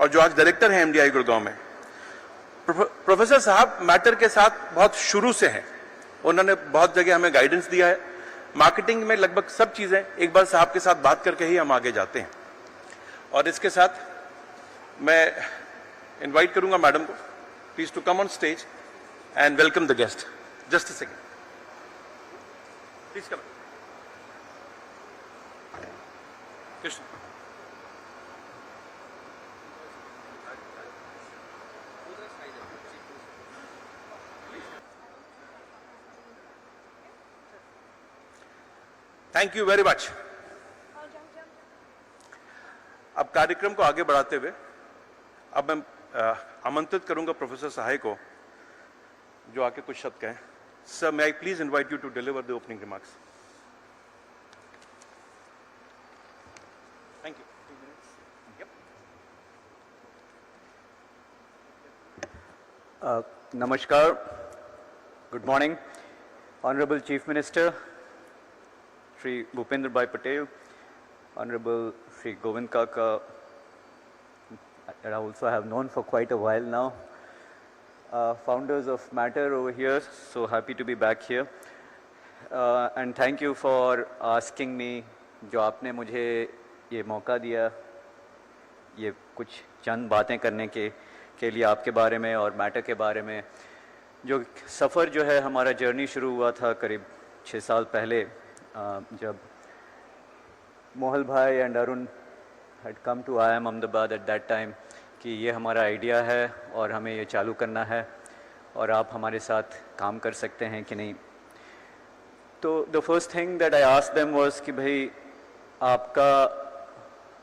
और जो आज डायरेक्टर हैं एमडीआई गुड़गांव में। प्रोफेसर साहब मैटर के साथ बहुत शुरू से हैं। उन्होंने बहुत जगह हमें गाइडेंस दिया है। मार्केटिंग में लगभग सब चीज़ें एक बार साहब के साथ बात करके ही हम आगे जाते हैं। और इसके साथ मैं इनवाइट करूँगा मैडम को। Please to come on stage and welcome the guest just second please come Krishna thank you very much अब कार्यक्रम को आगे बढ़ाते हुए अब मैं आमंत्रित करूँगा प्रोफेसर सहाय को जो आके कुछ शब्द कहें। Sir may I please invite you to deliver the opening remarks thank you Uh, Namaskar. Good morning. Honorable Chief Minister, Shri Bhupendra Bhai Patel, Honorable Shri Govind Kaka, that I also have known for quite a while now. Uh, founders of Matter over here, so happy to be back here. Uh, and thank you for asking me, जो आपने मुझे ये मौका दिया ये कुछ चंद बातें करने के के लिए आपके बारे में और मैटर के बारे में जो सफ़र जो है हमारा जर्नी शुरू हुआ था करीब छः साल पहले अ, जब मोहल भाई and Arun had come to I am Ahmedabad at that time कि ये हमारा आइडिया है और हमें ये चालू करना है और आप हमारे साथ काम कर सकते हैं कि नहीं। तो the first thing that I ask them was कि भाई आपका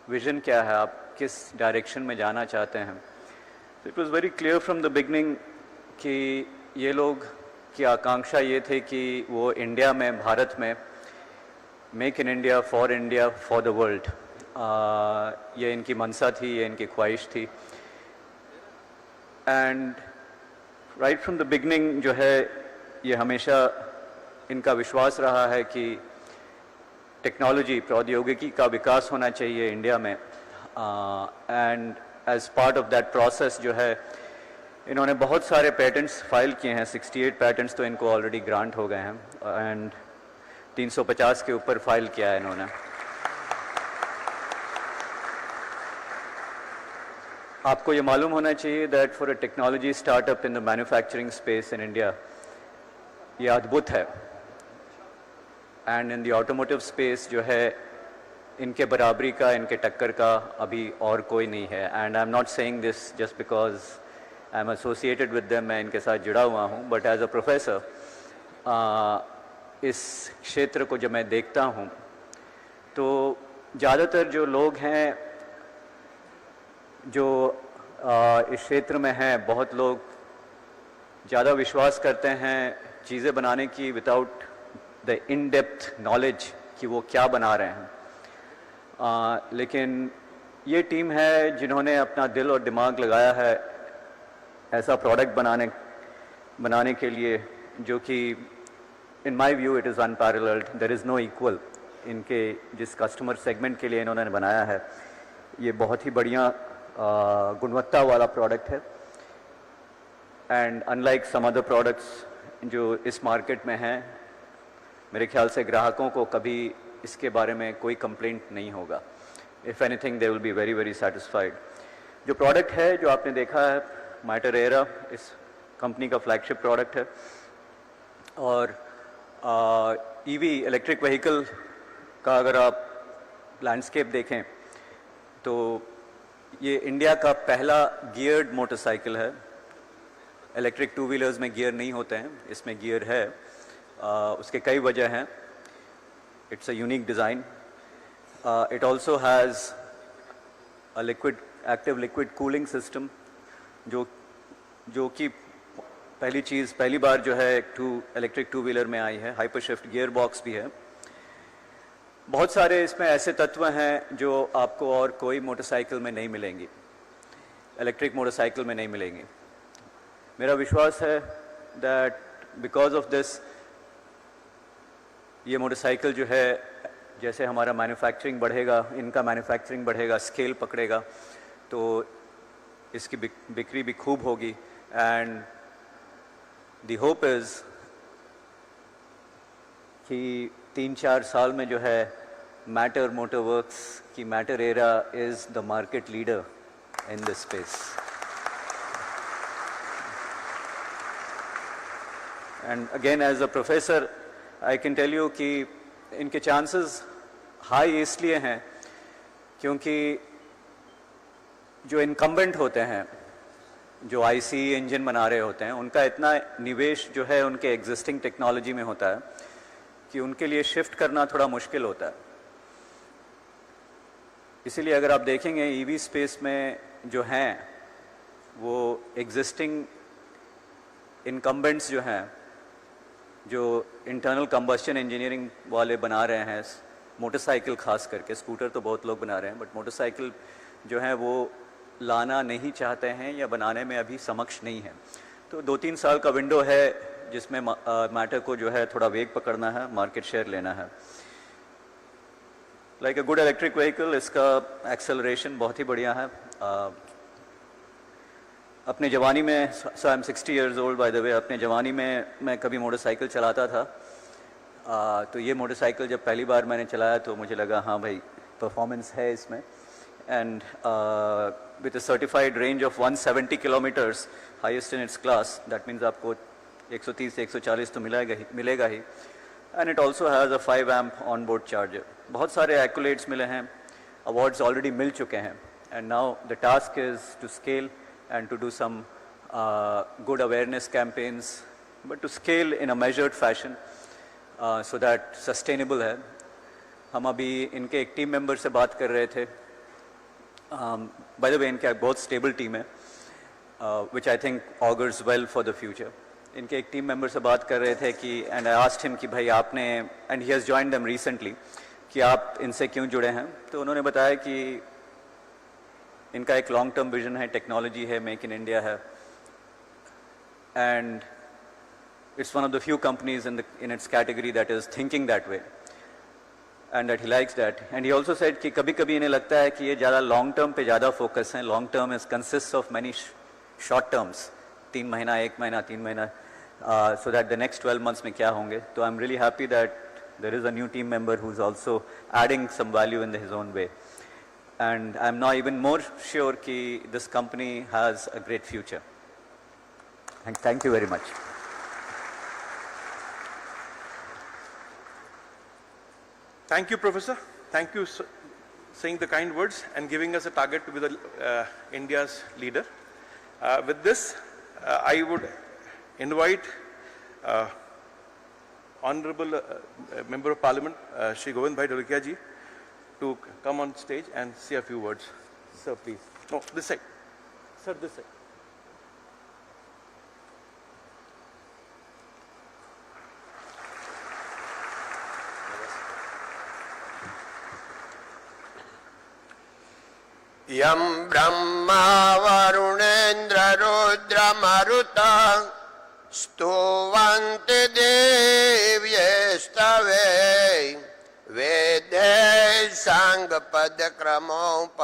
विजन क्या है? आप किस डायरेक्शन में जाना चाहते हैं? It was very clear from the beginning कि ये लोग की आकांक्षा ये थे कि वो इंडिया में, भारत में make in India for India for the world ये इनकी मनसा थी, ये इनकी ख्वाहिश थी. And right from the beginning जो है, ये हमेशा इनका विश्वास रहा है कि टेक्नोलॉजी प्रौद्योगिकी का विकास होना चाहिए इंडिया में. And as part of that process जो है, इन्होंने बहुत सारे पेटेंट्स फ़ाइल किए हैं. 68 पेटेंट्स तो इनको ऑलरेडी ग्रांट हो गए हैं. एंड 350 के ऊपर फ़ाइल किया है इन्होंने। आपको ये मालूम होना चाहिए that for a technology startup in the manufacturing space in India ये अद्भुत है। And in the automotive space जो है, इनके बराबरी का, इनके टक्कर का अभी और कोई नहीं है। And I am not saying this just because I am associated with them मैं इनके साथ जुड़ा हुआ हूँ बट एज अ प्रोफेसर इस क्षेत्र को जब मैं देखता हूँ तो ज़्यादातर जो लोग हैं जो आ, इस क्षेत्र में हैं बहुत लोग ज़्यादा विश्वास करते हैं चीज़ें बनाने की without the in depth knowledge कि वो क्या बना रहे हैं। आ, लेकिन ये टीम है जिन्होंने अपना दिल और दिमाग लगाया है ऐसा प्रोडक्ट बनाने बनाने के लिए जो कि in my view it is unparalleled there is no equal इनके जिस कस्टमर सेगमेंट के लिए इन्होंने बनाया है। ये बहुत ही बढ़िया गुणवत्ता वाला प्रोडक्ट है। And unlike some other products जो इस मार्केट में हैं, मेरे ख्याल से ग्राहकों को कभी इसके बारे में कोई कंप्लेंट नहीं होगा। If anything they will be very very satisfied जो प्रोडक्ट है, जो आपने देखा है माइटर एरा इस कंपनी का फ्लैगशिप प्रोडक्ट है। और ईवी इलेक्ट्रिक व्हीकल का अगर आप लैंडस्केप देखें तो ये इंडिया का पहला गियर्ड मोटरसाइकिल है। इलेक्ट्रिक टू व्हीलर्स में गियर नहीं होते हैं इसमें गियर है। आ, उसके कई वजह हैं। It's a unique design it also has a liquid active liquid cooling system जो जो कि पहली चीज़, पहली बार जो है टू इलेक्ट्रिक टू व्हीलर में आई है हाइपर शिफ्ट गियर बॉक्स भी है। बहुत सारे इसमें ऐसे तत्व हैं जो आपको और कोई मोटरसाइकिल में नहीं मिलेंगी। इलेक्ट्रिक मोटरसाइकिल में नहीं मिलेंगी। मेरा विश्वास है दैट बिकॉज़ ऑफ़ दिस ये मोटरसाइकिल जो है, जैसे हमारा मैन्युफैक्चरिंग बढ़ेगा, इनका मैन्युफैक्चरिंग बढ़ेगा स्केल पकड़ेगा तो इसकी बिक- बिक्री भी खूब होगी। एंड द होप इज़ कि तीन चार साल में जो है मैटर मोटर वर्क्स की Matter Aera is the market leader in this space and again as a professor I can tell you कि इनके चांसेस हाई इसलिए हैं क्योंकि जो इनकम्बेंट होते हैं जो आईसी इंजन बना रहे होते हैं, उनका इतना निवेश जो है उनके एग्जिस्टिंग टेक्नोलॉजी में होता है कि उनके लिए शिफ्ट करना थोड़ा मुश्किल होता है। इसीलिए अगर आप देखेंगे ईवी स्पेस में जो हैं, वो एग्जिस्टिंग इनकम्बेंट्स जो हैं, जो इंटरनल कंबस्शन इंजीनियरिंग वाले बना रहे हैं मोटरसाइकिल खास करके स्कूटर तो बहुत लोग बना रहे हैं बट मोटरसाइकिल जो है वो लाना नहीं चाहते हैं या बनाने में अभी समक्ष नहीं है। तो दो तीन साल का विंडो है जिसमें मैटर को जो है थोड़ा वेग पकड़ना है मार्केट शेयर लेना है। Like a good electric vehicle इसका एक्सेलरेशन बहुत ही बढ़िया है। uh, अपने जवानी में so I am sixty years old by the way अपने जवानी में मैं कभी मोटरसाइकिल चलाता था। आ, तो ये मोटरसाइकिल जब पहली बार मैंने चलाया तो मुझे लगा हाँ भाई परफॉर्मेंस है इसमें। And with certified range of 170 kilometres highest in its class that means आपको 130 से 140 तो मिलेगा ही मिलेगा ही and it also has a five amp on board charger बहुत सारे एक्यूलेट्स मिले हैं अवार्ड्स ऑलरेडी मिल चुके हैं and now the task is to scale and to do some uh, good awareness campaigns, but to scale in a measured fashion uh, so that sustainable है हम अभी इनके एक टीम मेंबर से बात कर रहे थे बाय द वे इनका एक बहुत स्टेबल टीम है which I think augurs well for the future इनके एक टीम मेंबर से बात कर रहे थे कि एंड आई आस्ट हिम कि भाई आपने and he has join them recently कि आप इनसे क्यों जुड़े हैं तो उन्होंने बताया कि इनका एक लॉन्ग टर्म विजन है टेक्नोलॉजी है मेक इन इंडिया है and it's one of the few companies in in its category that is thinking that way And that he likes that and he also said कि कभी कभी इन्हें लगता है कि ये ज़्यादा लॉन्ग टर्म पे ज़्यादा फोकस है long term is consist of many short terms तीन महीना एक महीना तीन महीना so that the next twelve months में क्या होंगे तो I am really happy that there is a new team member who's also adding some value in his own way. and I'm now even more sure कि this company has a great future. And thank you very much. Thank you, Professor. Thank you for saying the kind words and giving us a target to be the uh, India's leader. Uh, with this, uh, I would invite uh, Honorable uh, uh, Member of Parliament, uh, Shri Govind Bhai Dholakia ji, to come on stage and say a few words. Sir, please. No, this side. Sir, this side. યમ બ્રહ્મા વરુણેન્દ્ર રુદ્રમરુત સ્તુવંત દેવ્યસ્તવે વેદે સાંગ પદક્રમોપનિષદેર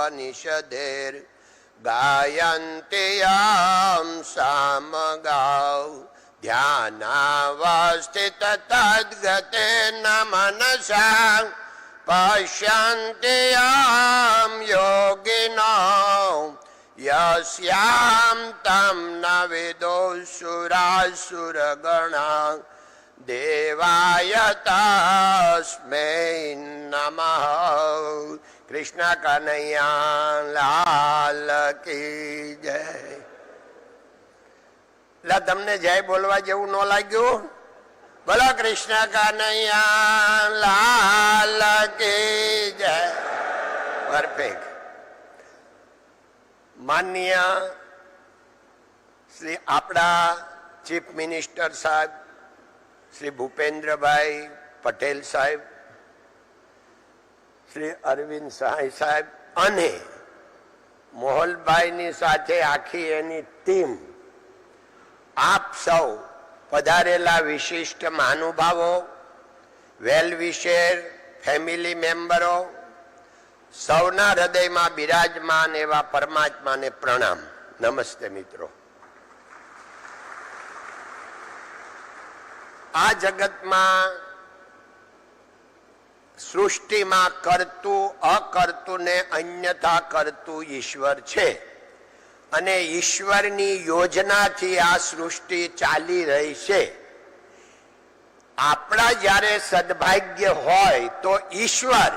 ગાયંતે યામ સામગાવ ધ્યાનાવસ્થિત તદ્ગતે ન મનસા यां योगिनो यस्यां तं न विदो सुरासुरगणा देवाय तस्मै नमः कृष्ण कन्हैया लाल की जय લા તમને જય બોલવા જેવું ન લાગ્યું બોલો કૃષ્ણ કનૈયા, લાલ કી જય. શ્રી આપણા ચીફ મિનિસ્ટર સાહેબ, શ્રી ભૂપેન્દ્રભાઈ પટેલ સાહેબ, શ્રી અરવિંદ સાંઈ સાહેબ અને મોહલભાઈની સાથે આખી એની ટીમ, આપ સૌ પધારેલા વિશિષ્ટ મહાનુભાવો, વેલ વિશેર, ફેમિલી મેમ્બરો, સૌના હૃદયમાં બિરાજમાન એવા પરમાત્માને પ્રણામ. નમસ્તે મિત્રો. આ જગતમાં સૃષ્ટિમાં કરતું અકર્તું ને અન્યથા કરતું ઈશ્વર છે. અને ઈશ્વરની યોજનાથી આ સૃષ્ટિ ચાલી રહી છે. આપણા જ્યારે સદભાગ્ય હોય તો ઈશ્વર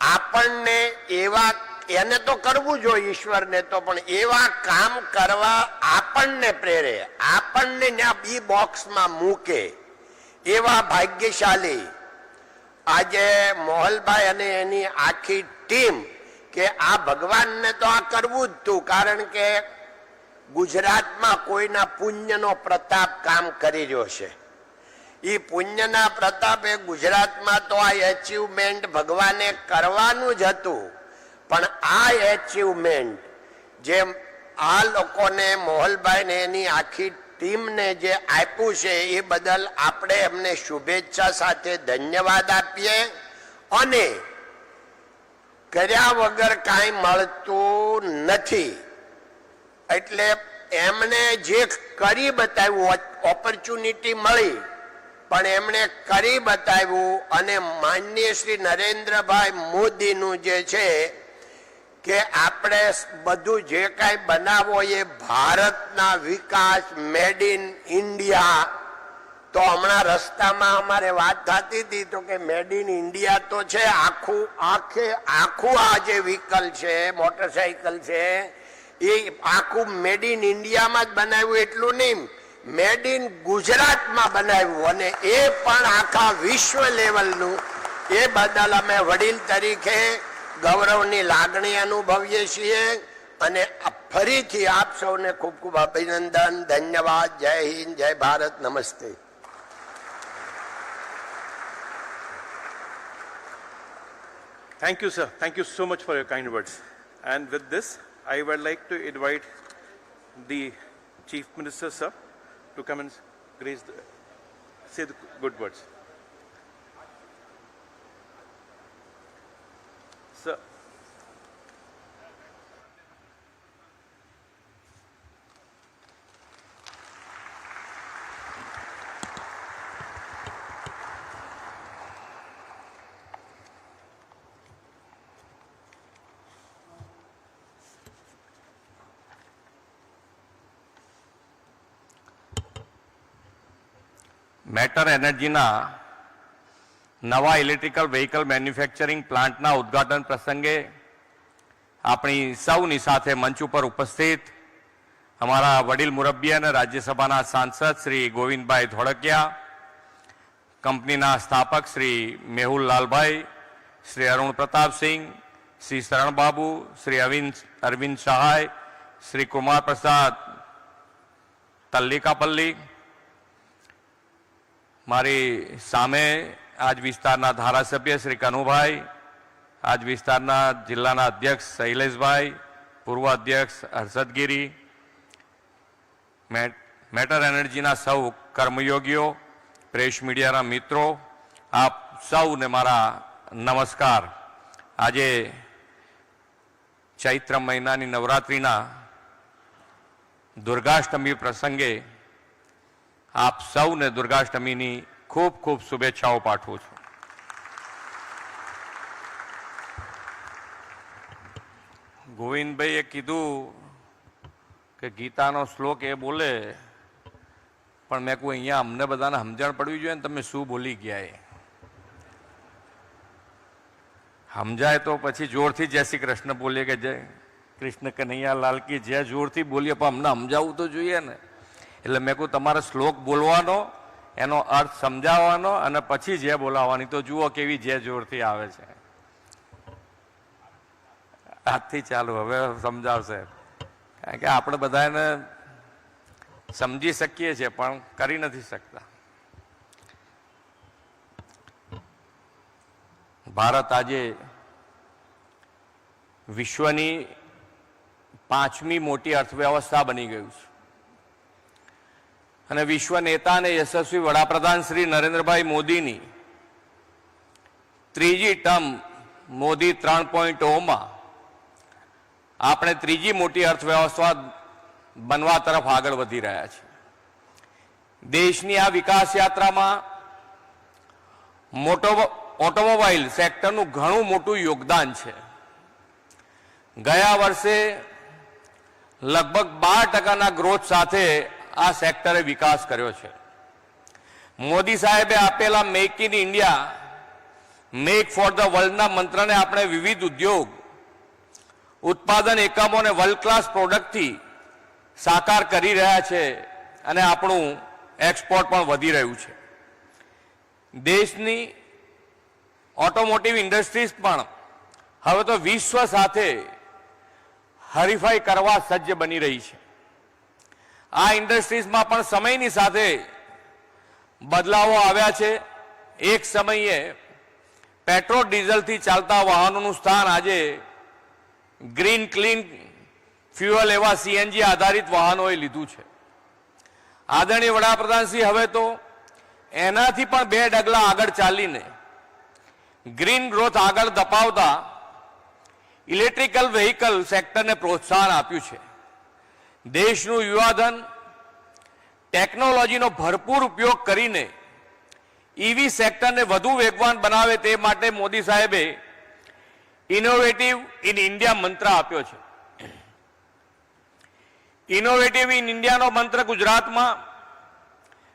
આપણને એવા, એને તો કરવું જોઈએ ઈશ્વરને તો, પણ એવા કામ કરવા આપણને પ્રેરે, આપણને બી બોક્સમાં મૂકે, એવા ભાગ્યશાળી. આજે મોહલભાઈ અને એની આખી ટીમ કે આ ભગવાનને તો આ કરવું જ હતું કારણ કે ગુજરાતમાં કોઈના પુણ્યનો પ્રતાપ કામ કરી રહ્યો છે. એ પુણ્યના પ્રતાપે ગુજરાતમાં તો આ એચિવમેન્ટ ભગવાને કરવાનું જ હતું. પણ આ એચિવમેન્ટ જે આ લોકોને મોહલભાઈને એની આખી ટીમને જે આપ્યું છે, એ બદલ આપણે એમને શુભેચ્છા સાથે ધન્યવાદ આપીએ અને કર્યા વગર કાંઈ મળતું નથી. એટલે એમણે જે કરી બતાવ્યું ઓપોર્ચ્યુનિટી મળી, પણ એમણે કરી બતાવ્યું અને માનનીય શ્રી નરેન્દ્રભાઈ મોદીનું જે છે કે આપણે બધું જે કાંઈ બનાવો એ ભારતના વિકાસ મેડ ઇન ઇન્ડિયા તો હમણાં રસ્તામાં અમારે વાત થતી હતી તો કે મેડ ઇન ઇન્ડિયા તો છે, આખું આખે આખું આ જે વ્હીકલ છે મોટરસાઇકલ છે, એ આખું મેડ ઇન ઇન્ડિયામાં જ બનાવ્યું, એટલું નહીં મેડ ઇન ગુજરાતમાં બનાવ્યું. અને એ પણ આખા વિશ્વ લેવલનું એ બદલ અમે વડીલ તરીકે ગૌરવની લાગણી અનુભવીએ છીએ. અને ફરીથી આપ સૌને ખૂબ ખૂબ અભિનંદન, ધન્યવાદ, જય હિન્દ, જય ભારત, નમસ્તે. Thank you, sir. Thank you so much for your kind words. And with this, I would like to invite the Chief Minister, sir, to come and grace the, say the good words. Sir. Matter એનર્જીના નવા electrical vehicle manufacturing પ્લાન્ટના ઉદ્ઘાટન પ્રસંગે આપણી સૌની સાથે મંચ ઉપર ઉપસ્થિત અમારા વડીલ મુરબ્બી અને રાજ્યસભાના સાંસદ શ્રી ગોવિંદભાઈ ધોળકિયા, કંપનીના સ્થાપક શ્રી મેહુલ લાલભાઈ, શ્રી અરુણ પ્રતાપસિંહ, શ્રી શરણબાબુ, શ્રી અરવિંદ અરવિંદ સહાય, શ્રી કુમાર પ્રસાદ તલ્લિકાપલ્લી મારી સામે આજ વિસ્તારના ધારાસભ્ય શ્રી કનુભાઈ, આજ વિસ્તારના જિલ્લાના અધ્યક્ષ શૈલેષભાઈ, પૂર્વ અધ્યક્ષ હર્ષદગીરી મેટર એનર્જીના સૌ કર્મયોગીઓ, પ્રેસ મીડિયાના મિત્રો, આપ સૌને મારા નમસ્કાર. આજે ચૈત્ર મહિનાની નવરાત્રિના દુર્ગાષ્ટમી પ્રસંગે આપ સૌને દુર્ગાષ્ટમીની ખૂબ ખૂબ શુભેચ્છાઓ પાઠવું છું. ગોવિંદભાઈએ કીધું કે ગીતાનો શ્લોક એ બોલે, પણ મેં કહું અહીંયા અમને બધાને સમજણ પડવી જોઈએ ને તમે શું બોલી ગયા એ. સમજાય તો પછી જોરથી જય શ્રી કૃષ્ણ બોલીએ કે જય કૃષ્ણ કનૈયા લાલ કી જય, જોરથી બોલીએ, પણ અમને સમજાવવું તો જોઈએ ને. એટલે મેં કહું તમારે શ્લોક બોલવાનો, એનો અર્થ સમજાવવાનો અને પછી જે બોલાવવાની. તો જુઓ કેવી જે જોરથી આવે છે. આજથી ચાલુ, હવે સમજાવશે. કારણ કે આપણે બધાને સમજી શકીએ છીએ, પણ કરી નથી શકતા. ભારત આજે વિશ્વની પાંચમી મોટી અર્થવ્યવસ્થા બની ગયું છે. અને વિશ્વ નેતા અને યશસ્વી વડાપ્રધાન શ્રી નરેન્દ્રભાઈ મોદીની ત્રીજી ટર્મ મોદી ત્રણ પોઈન્ટ ઓમાં. આપણે ત્રીજી મોટી અર્થવ્યવસ્થા બનવા તરફ આગળ વધી રહ્યા છીએ. દેશની આ વિકાસ યાત્રામાં મોટો ઓટોમોબાઈલ સેક્ટરનું ઘણું મોટું યોગદાન છે. ગયા વર્ષે લગભગ બાર ટકાના ગ્રોથ સાથે આ સેક્ટરે વિકાસ કર્યો છે. મોદી સાહેબે આપેલા make in India make for the વર્લ્ડના મંત્રને આપણે વિવિધ ઉદ્યોગ, ઉત્પાદન એકમોને વર્લ્ડ ક્લાસ પ્રોડક્ટથી સાકાર કરી રહ્યા છે અને આપણું એક્સપોર્ટ પણ વધી રહ્યું છે. દેશની ઓટોમોટિવ ઇન્ડસ્ટ્રીઝ પણ હવે તો વિશ્વ સાથે હરીફાઈ કરવા સજ્જ બની રહી છે. આ ઇન્ડસ્ટ્રીઝમાં પણ સમયની સાથે બદલાવો આવ્યા છે. એક સમયે પેટ્રોલ ડીઝલથી ચાલતા વાહનોનું સ્થાન આજે ગ્રીન, ક્લીન ફ્યુઅલ એવા સીએનજી આધારિત વાહનોએ લીધું છે. આદરણીય વડાપ્રધાનશ્રી હવે તો એનાથી પણ બે ડગલા આગળ ચાલીને ગ્રીન ગ્રોથ આગળ દપાવતા ઇલેક્ટ્રિકલ વેહિકલ સેક્ટરને પ્રોત્સાહન આપ્યું છે. દેશનું યુવાધન, ટેકનોલોજીનો ભરપૂર ઉપયોગ કરીને ઈવી સેક્ટરને વધુ વેગવાન બનાવે તે માટે મોદી સાહેબે ઇનોવેટિવ ઇન ઇન્ડિયા મંત્ર આપ્યો છે. ઇનોવેટિવ ઇન ઇન્ડિયાનો મંત્ર ગુજરાતમાં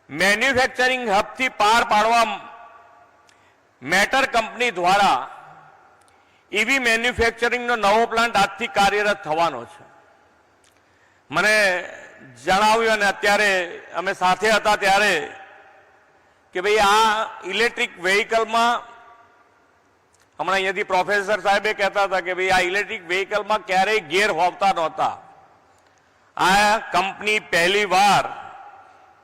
મેન્યુફેક્ચરિંગ હબથી પાર પાડવા મેટર કંપની દ્વારા ઈવી મેન્યુફેક્ચરિંગનો નવો પ્લાન્ટ આજથી કાર્યરત થવાનો છે. મને જણાવ્યું અને અત્યારે અમે સાથે હતા ત્યારે કે ભાઈ આ ઇલેક્ટ્રિક વેહિકલમાં, હમણાં અહીંયાથી પ્રોફેસર સાહેબે કહેતા હતા કે ભાઈ આ ઇલેક્ટ્રિક વેહિકલમાં ક્યારેય ગેર હોતા નહોતા. આ કંપની પહેલી વાર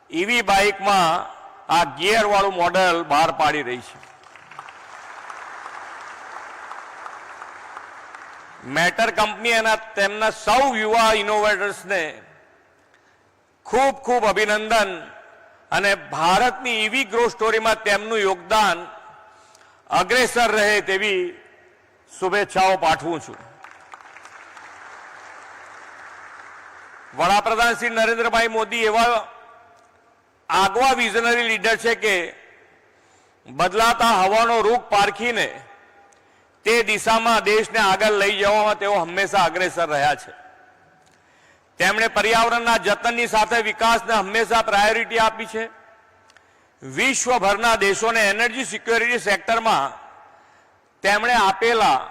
ઇવી બાઇકમાં આ ગિયરવાળું મોડલ બહાર પાડી રહી છે. મેટર કંપની એના તેમના સૌ યુવા ઇનોવેટર્સને ખૂબ ખૂબ અભિનંદન અને ભારતની ઈવી ગ્રો સ્ટોરીમાં તેમનું યોગદાન અગ્રેસર રહે તેવી શુભેચ્છાઓ પાઠવું છું. વડાપ્રધાન શ્રી નરેન્દ્રભાઈ મોદી એવા આગવા વિઝનરી લીડર છે કે બદલાતા હવાનો રૂખ પારખીને તે દિશામાં દેશને આગળ લઈ જવામાં તેઓ હંમેશા અગ્રેસર રહ્યા છે. તેમણે પર્યાવરણના જતનની સાથે વિકાસને હંમેશા પ્રાયોરિટી આપી છે. વિશ્વભરના દેશોને એનર્જી સિક્યોરિટી સેક્ટરમાં તેમણે આપેલા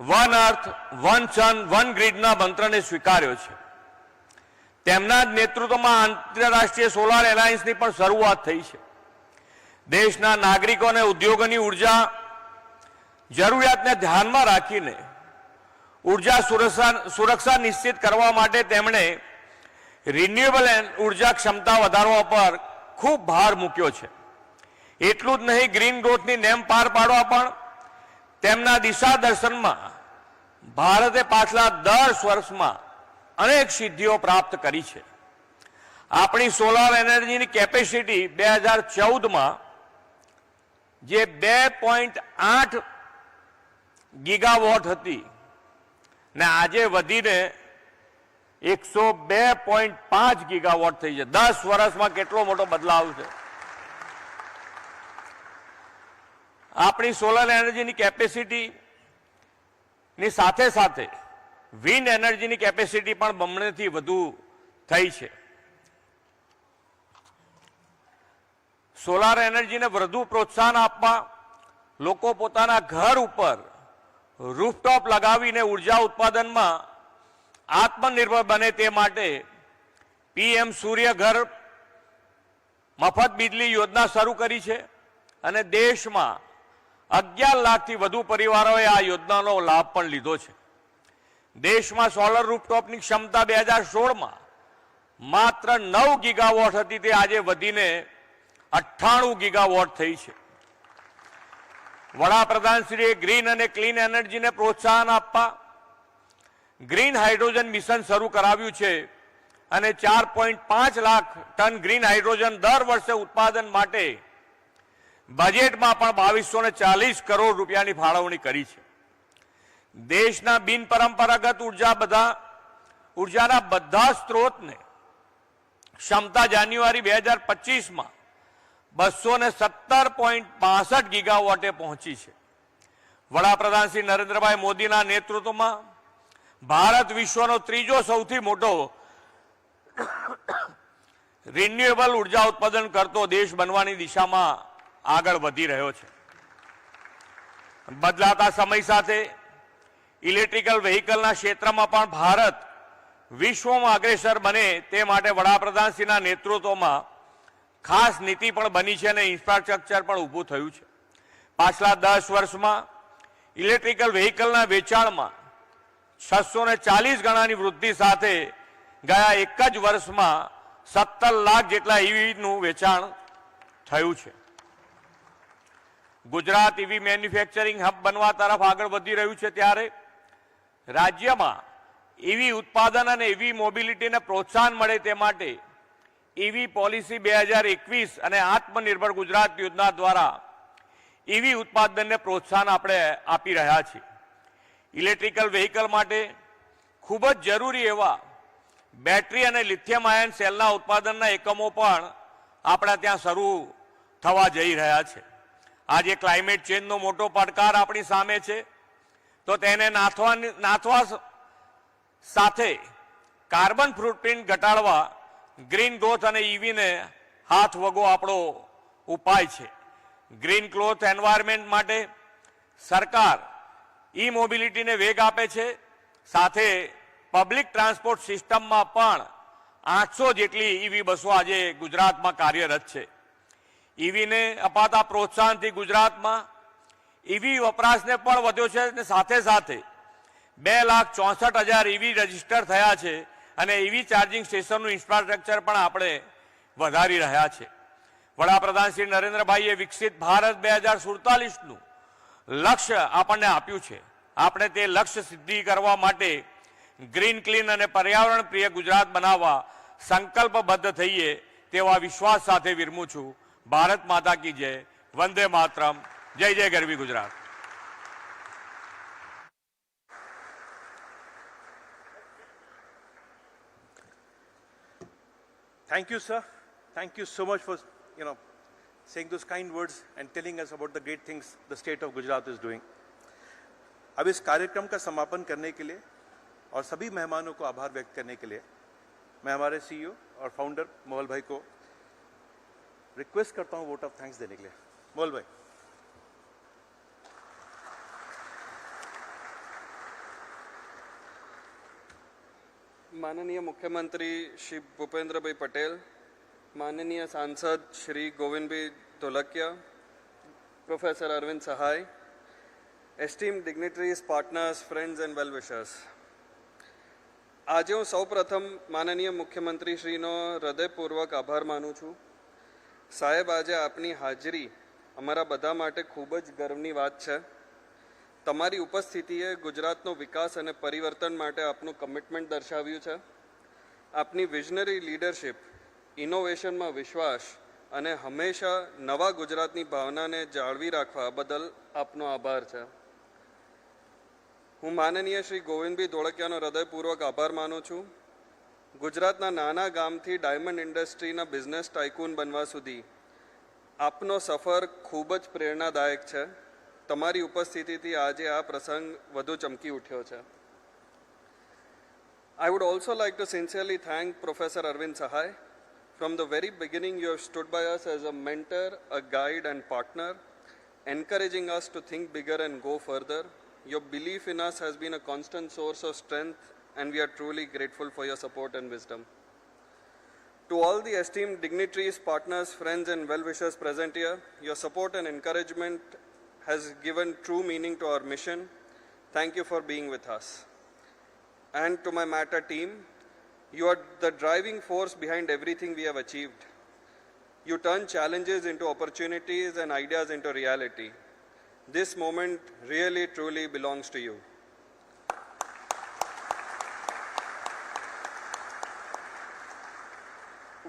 one earth, one sun one ગ્રીડના મંત્રને સ્વીકાર્યો છે. તેમના જ નેતૃત્વમાં આંતરરાષ્ટ્રીય સોલાર એલાયન્સની પણ શરૂઆત થઈ છે. દેશના નાગરિકો અને ઉદ્યોગોની ઊર્જા જરૂરિયાતને ધ્યાનમાં રાખીને ઊર્જા સુરક્ષા સુરક્ષા નિશ્ચિત કરવા માટે તેમણે રિન્યુએબલ ઊર્જા ક્ષમતા વધારવા પર ખૂબ ભાર મૂક્યો છે. એટલું જ નહીં ગ્રીન ગ્રોથની નેમ પાર પાડવા પણ તેમના દિશા દર્શનમાં ભારતે પાછલા દસ વર્ષમાં અનેક સિદ્ધિઓ પ્રાપ્ત કરી છે. આપણી સોલાર એનર્જીની કેપેસિટી બે હજાર ચૌદમાં જે બે પોઈન્ટ આઠ ગીગાવોટ હતી. ને આજે વધીને એકસો બે પોઈન્ટ પાંચ ગીગાવોટ થઈ છે. દસ વર્ષમાં કેટલો મોટો બદલાવ છે. આપણી સોલર એનર્જીની કેપેસિટી ની સાથે સાથે વિન્ડ એનર્જીની કેપેસિટી પણ બમણેથી વધુ થઈ છે. સોલાર એનર્જીને વધુ પ્રોત્સાહન આપવા લોકો પોતાના ઘર ઉપર રૂફટોપ લગાવીને ઊર્જા ઉત્પાદનમાં આત્મનિર્ભર બને તે માટે પીએમ સૂર્ય ઘર મફત બિજલી યોજના શરૂ કરી છે અને દેશમાં અગિયાર લાખથી વધુ પરિવારોએ આ યોજનાનો લાભ પણ લીધો છે. દેશમાં સોલર રૂફટોપની ક્ષમતા બે હજાર સોળમાં માત્ર નવ ગીગાવોટ હતી, તે આજે વધીને અઠ્ઠાણું ગીગાવોટ થઈ છે. વડાપ્રધાનશ્રીએ ગ્રીન અને ક્લીન એનર્જીને પ્રોત્સાહન આપવા, ગ્રીન હાઇડ્રોજન મિશન શરૂ કરાવ્યું છે અને ચાર પોઈન્ટ પાંચ લાખ ટન ગ્રીન હાઇડ્રોજન દર વર્ષે ઉત્પાદન માટે બજેટમાં પણ બાવીસો ચાલીસ કરોડ રૂપિયાની ફાળવણી કરી છે. દેશના બિનપરંપરાગત ઊર્જા બધા, ઉર્જાના બધા સ્ત્રોતને ક્ષમતા જાન્યુઆરી બે હજાર પચીસમાં બસો ને સત્તર પોઈન્ટ પાસઠ ગીગાવોટે પહોંચી છે. વડાપ્રધાન શ્રી નરેન્દ્રભાઈ મોદીના નેતૃત્વમાં ભારત વિશ્વનો ત્રીજો સૌથી મોટો રિન્યુએબલ ઊર્જા ઉત્પાદન કરતો દેશ બનવાની દિશામાં આગળ વધી રહ્યો છે. બદલાતા સમય સાથે ઇલેક્ટ્રિકલ વ્હીકલના ક્ષેત્રમાં પણ ભારત વિશ્વમાં અગ્રેસર બને તે માટે વડાપ્રધાનશ્રીના નેતૃત્વમાં ખાસ નીતિ પણ બની છે અને ઇન્ફ્રાસ્ટ્રક્ચર પણ ઊભું થયું છે. પાછલા દસ વર્ષમાં ઇલેક્ટ્રિકલ વ્હીકલના વેચાણમાં છસો ને ચાલીસ ગણાની વૃદ્ધિ સાથે ગયા એક જ વર્ષમાં સત્તર લાખ જેટલા ઈવીનું વેચાણ થયું છે. ગુજરાત ઈવી મેન્યુફેક્ચરિંગ હબ બનવા તરફ આગળ વધી રહ્યું છે ત્યારે રાજ્યમાં ઈવી ઉત્પાદન અને ઈવી મોબિલિટીને પ્રોત્સાહન મળે તે માટે ઈવી પોલિસી બે હજાર એકવીસ અને આત્મનિર્ભર ગુજરાત યોજના દ્વારા ઈવી ઉત્પાદનને પ્રોત્સાહન આપણે આપી રહ્યા છીએ. ઇલેક્ટ્રિકલ વ્હીકલ માટે ખૂબ જ જરૂરી એવા બેટરી અને લિથિયમ આયન સેલના ઉત્પાદનના એકમો પણ આપણા ત્યાં શરૂ થવા જઈ રહ્યા છે. આજે ક્લાઇમેટ ચેન્જનો મોટો પડકાર આપણી સામે છે. તો તેને નાથવા નાથવા સાથે કાર્બન ફૂટપ્રિન્ટ ઘટાડવા ગ્રીન ગ્રોથ અને ઈવીને હાથ વગો આપણો ઉપાય છે. ગ્રીન ક્લોથ એન્વાયરમેન્ટ માટે સરકાર ઈ મોબિલિટીને વેગ આપે છે. સાથે પબ્લિક ટ્રાન્સપોર્ટ સિસ્ટમમાં પણ આઠસો જેટલી ઈવી બસો આજે ગુજરાતમાં કાર્યરત છે. ઈવીને અપાતા પ્રોત્સાહનથી ગુજરાતમાં ઈવી વપરાશને પણ વધ્યો છે અને સાથે સાથે બે લાખ ચોસઠ હજાર ઈવી રજિસ્ટર થયા છે. અને એવી ચાર્જિંગ સ્ટેશનનું ઇન્ફ્રાસ્ટ્રક્ચર પણ આપણે વધારી રહ્યા છે. વડાપ્રધાન શ્રી નરેન્દ્રભાઈએ વિકસિત ભારત બે હજાર સુડતાલીસનું લક્ષ્ય આપણને આપ્યું છે. આપણે તે લક્ષ્ય સિદ્ધિ કરવા માટે ગ્રીન ક્લીન અને પર્યાવરણ પ્રિય ગુજરાત બનાવવા સંકલ્પબદ્ધ થઈએ તેવા વિશ્વાસ સાથે વિરમું છું. ભારત માતા કી જય. વંદે માતરમ. જય જય ગરવી Gujarat. Thank you, sir. Thank you so much for, you know, saying those kind words and telling us about the great things the state of Gujarat is doing. अब इस कार्यक्रम का समापन करने के लिए और सभी मेहमानों को आभार व्यक्त करने के लिए मैं हमारे सीईओ और फाउंडर मोहल भाई को रिक्वेस्ट करता हूं वोट ऑफ थैंक्स देने के लिए मोहल भाई માનનીય મુખ્યમંત્રી શ્રી ભૂપેન્દ્રભાઈ પટેલ, માનનીય સાંસદ Shri Govindbhai Dholakia, professor Arvind Sahay, esteem dignitaries partners, friends and well wishers આજે હું સૌપ્રથમ માનનીય મુખ્યમંત્રી શ્રીનો હૃદયપૂર્વક આભાર માનું છું. સાહેબ, આજે આપની હાજરી અમારા બધા માટે ખૂબ જ ગર્વની વાત છે. તમારી ઉપસ્થિતિએ ગુજરાતનો વિકાસ અને પરિવર્તન માટે આપનું કમિટમેન્ટ દર્શાવ્યું છે. આપની વિઝનરી લીડરશિપ ઇનોવેશનમાં વિશ્વાસ અને હંમેશા નવા ગુજરાતની ભાવનાને જાળવી રાખવા બદલ આપનો આભાર છે. હું માનનીય શ્રી ગોવિંદભાઈ ધોળકિયાનો હૃદયપૂર્વક આભાર માનું છું. ગુજરાતના નાના ગામથી ડાયમંડ ઇન્ડસ્ટ્રીના બિઝનેસ ટાઇકૂન બનવા સુધી આપનો સફર ખૂબ જ પ્રેરણાદાયક છે. તમારી ઉપસ્થિતિથી આજે આ પ્રસંગ વધુ ચમકી ઉઠ્યો છે I would also like to sincerely thank Professor Arvind Sahai. From the very beginning, you have stood by us as a mentor, a guide, and partner, encouraging us to think bigger and go further. Your belief in us has been a constant source of strength, and we are truly grateful for your support and wisdom. To all the esteemed dignitaries, partners, friends, and well wishers present here, your support and encouragement has given true meaning to our mission. Thank you for being with us. And to my Matter team, you are the driving force behind everything we have achieved. You turn challenges into opportunities and ideas into reality. This moment really truly belongs to you.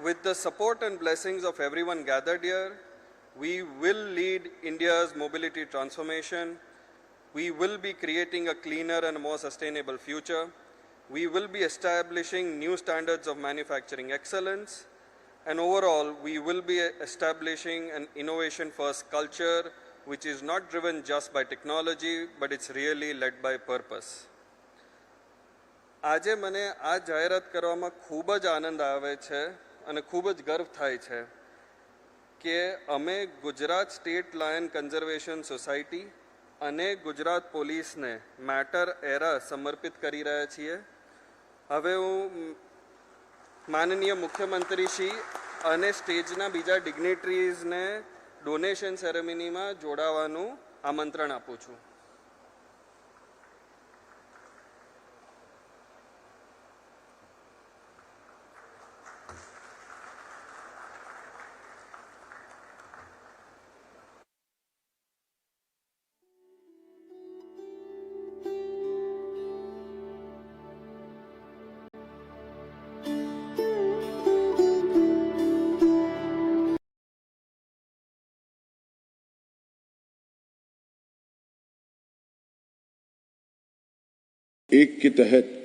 With the support and blessings of everyone gathered here, we will lead India's mobility transformation. We will be creating a cleaner and more sustainable future. We will be establishing new standards of manufacturing excellence. And overall, we will be establishing an innovation first culture which is not driven just by technology, but it's really led by purpose. આજે મને આ જાહેરાત કરવામાં ખૂબ જ આનંદ આવે છે અને ખૂબ જ ગર્વ થાય છે કે અમે Gujarat state lion conservation society અને ગુજરાત પોલીસને મેટર એરા સમર્પિત કરી રહ્યા છીએ. હવે હું માનનીય મુખ્યમંત્રીશ્રી અને સ્ટેજના બીજા ડિગ્નેટરીઝને ડોનેશન સેરેમનીમાં જોડાવાનું આમંત્રણ આપું છું. एक के तहत